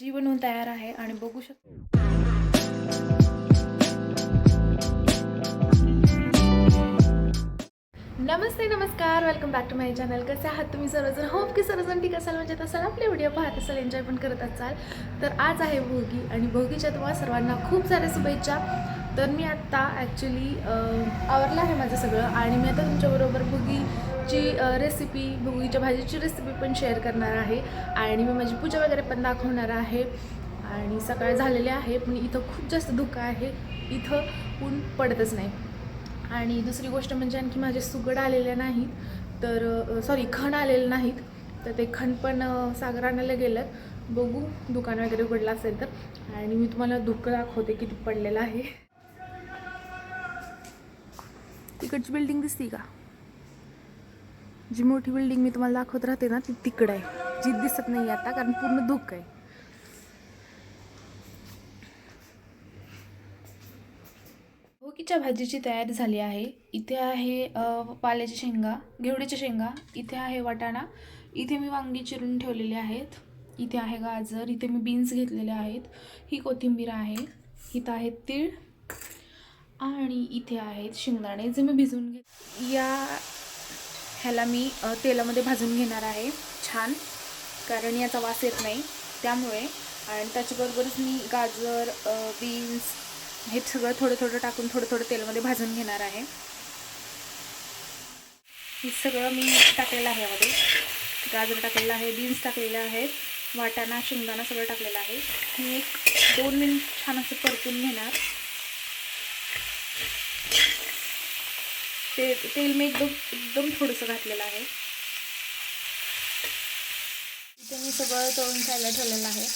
भाजी बनवून तयार आहे आणि बघू शकतो. नमस्ते नमस्कार. Welcome back to my channel कसे आहात तुम्ही सर्वजण? होप की सर्वजण ठीक असाल. म्हणजे असाल आपले व्हिडिओ पाहत असाल एन्जॉय पण करत असाल. तर आज आहे भोगी आणि भोगीच्या तुम्हाला सर्वांना खूप साऱ्या शुभेच्छा. तर मी आत्ता ॲक्च्युली आवरलं आहे माझं सगळं आणि मी आता तुमच्याबरोबर भाजीची रेसिपी भोगीच्या भाजीची रेसिपी पण शेअर करणार आहे. आणि मी माझी पूजा वगैरे पण दाखवणार आहे. आणि सकाळ झालेले आहे पण इथं खूप जास्त धुकं आहे. इथं ऊन पडतच नाही. आणि दुसरी गोष्ट म्हणजे आणखी माझे सुगड आलेले नाहीत. तर सॉरी खण आलेले नाहीत. तर ते खण पण सागर आणायला गेलं. बघू दुकान वगैरे उघडलं असेल तर. आणि मी तुम्हाला धुकं दाखवते किती पडलेलं आहे. तिकडची बिल्डिंग दिसती का? जी मोठी बिल्डिंग मी तुम्हाला दाखवत राहते ना ती तिकडं आहे. जी दिसत नाही आता कारण पूर्ण धुकं आहे. भोकीच्या भाजीची तयारी झाली आहे. इथे आहे पाल्याच्या शेंगा घेवड्याच्या शेंगा इथे आहे वाटाणा इथे मी वांगी चिरून ठेवलेली आहेत. इथे आहे गाजर इथे मी बीन्स घेतलेले आहेत. ही कोथिंबीर आहे इथं आहेत तीळ आणि इथे आहेत शेंगदाणे जे मी भिजवून घे या ह्याला मी तेलामध्ये भाजून घेणार आहे. छान. कारण याचा वास येत नाही. त्यामुळे आणि त्याच्याबरोबरच मी गाजर बीन्स हे सगळं थोडं थोडं टाकून थोडं थोडं तेलामध्ये भाजून घेणार आहे. हे सगळं मी टाकलेलं आहे यामध्ये. गाजर टाकलेलं आहे बीन्स टाकलेले आहेत वाटाणा शेंगदाणा सगळं टाकलेलं आहे. मी एक दोन मिनिट छान असं परतून घेणार. ते तेल मी एकदम एकदम थोडंसं घातलेलं आहे. इथे मी सगळं तळून खायला ठेवलेलं आहे.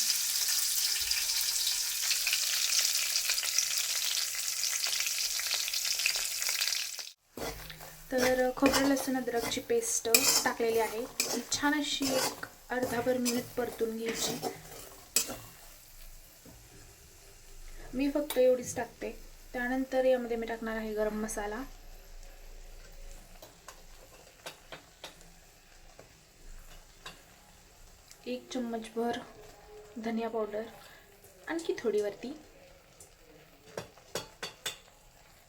तर खोबरं लसूण अद्रकची पेस्ट टाकलेली आहे. ती छान अशी एक अर्धाभर मिनिट परतून घ्यायची. मी फक्त एवढीच टाकते. त्यानंतर यामध्ये मी टाकणार आहे गरम मसाला. एक चम्मचभर धनिया पावडर आणखी थोडी वरती.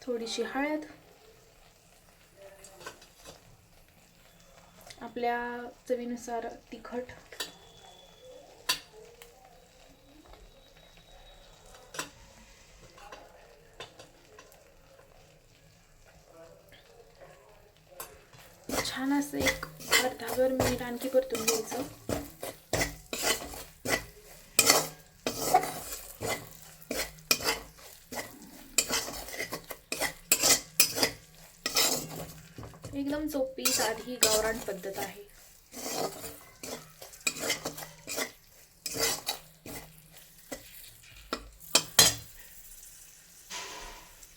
थोडीशी हळद. आपल्या चवीनुसार तिखट. छान असं एक अर्धाभर मिनिट आणखी परतून घ्यायचं. एकदम सोपी साधी गावरान पद्धत आहे.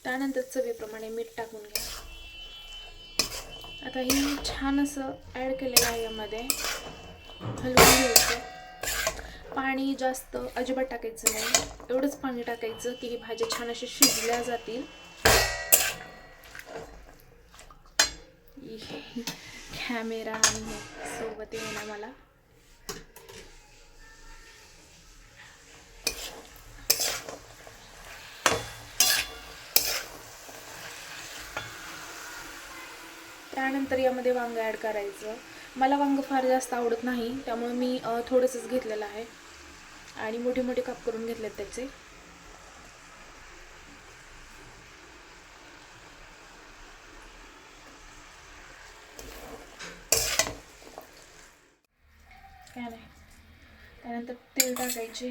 त्यानंतर चवीप्रमाणे मीठ टाकून घ्या. आता हे छान असं ॲड केलेलं आहे यामध्ये. हलवून घ्यायचं. पाणी जास्त अजिबात टाकायचं नाही. एवढंच पाणी टाकायचं की ही भाज्या छान अशा शिजल्या जातील. कॅमेरा आणि सोबत येणार मला त्यानंतर यामध्ये वांग ॲड करायचं. मला वांग फार जास्त आवडत नाही त्यामुळे मी थोडंसंच घेतलेलं आहे. आणि मोठे मोठे काप करून घेतलेत त्याचे काय नाही त्यानंतर तेल टाकायचे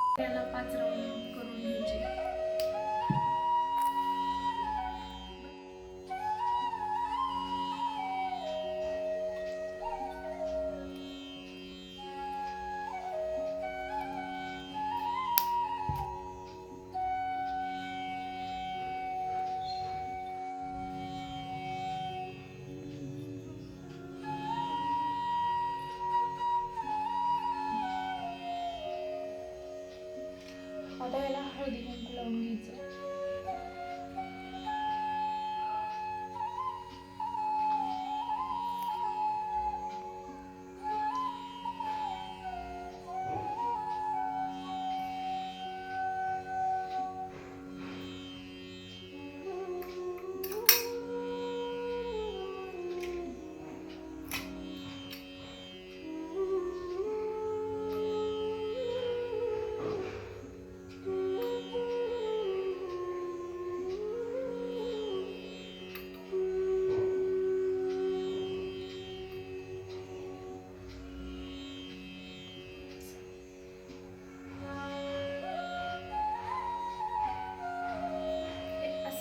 आता याला हळदी कुंकू लावून घ्यायचं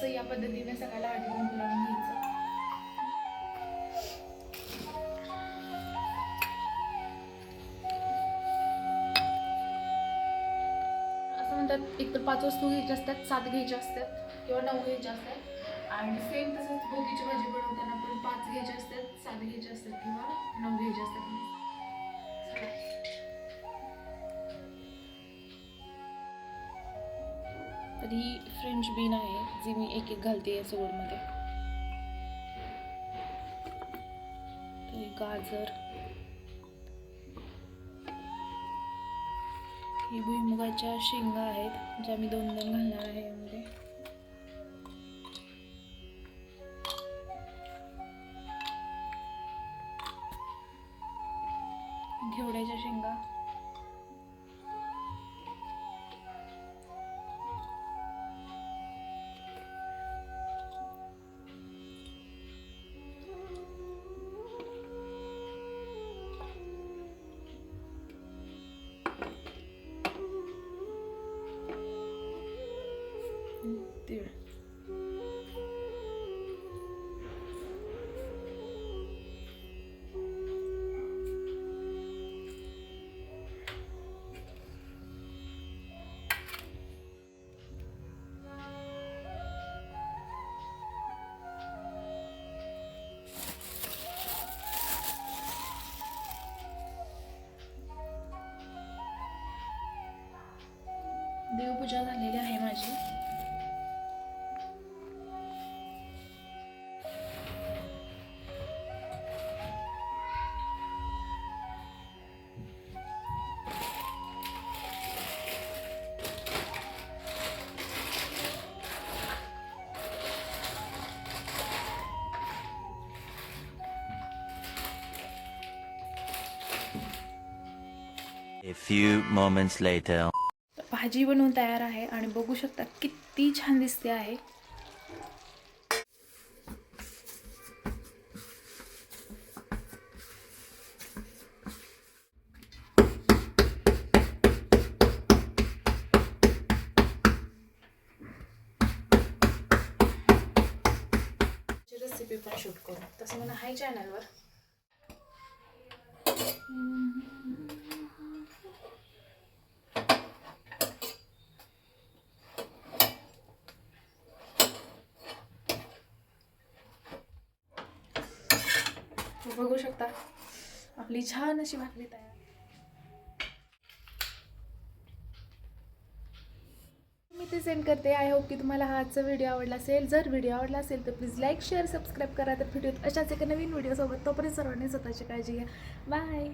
असं या पद्धतीने सगळ्याला आठवण बोलावून घ्यायचं. असं म्हणतात एक तर पाच वस्तू घ्यायच्या असतात सात घ्यायच्या असतात किंवा नऊ घ्यायच्या असतात. आणि सेम तसंच भोगीची भाजी बनवताना पण पाच घ्यायच्या असतात सात घ्यायच्या असतात किंवा तर ही फ्रेंच बीन आहे जी मी एक एक घालते या सोडमध्ये गाजर. ही भुईमुगाच्या शेंगा आहेत ज्या मी दोन दोन घालणार आहे यामध्ये. तीळ देवपूजा झालेली आहे माझी A few moments later. भाजी बनवून तयार आहे आणि बघू शकता किती छान दिसते आहे. रेसिपी पण शूट करू. तसं म्हणा हाय चॅनलवर बघू शकता. आपली छान अशी भाकरी तयार. मी ते सेंड करते. आय होप की तुम्हाला हा आजचा व्हिडिओ आवडला असेल. जर व्हिडिओ आवडला असेल तर प्लीज लाईक शेअर सबस्क्राईब करा. तर व्हिडिओत अशाच एका नवीन व्हिडिओसोबत तोपर्यंत सर्वांनी स्वतःची काळजी घ्या. बाय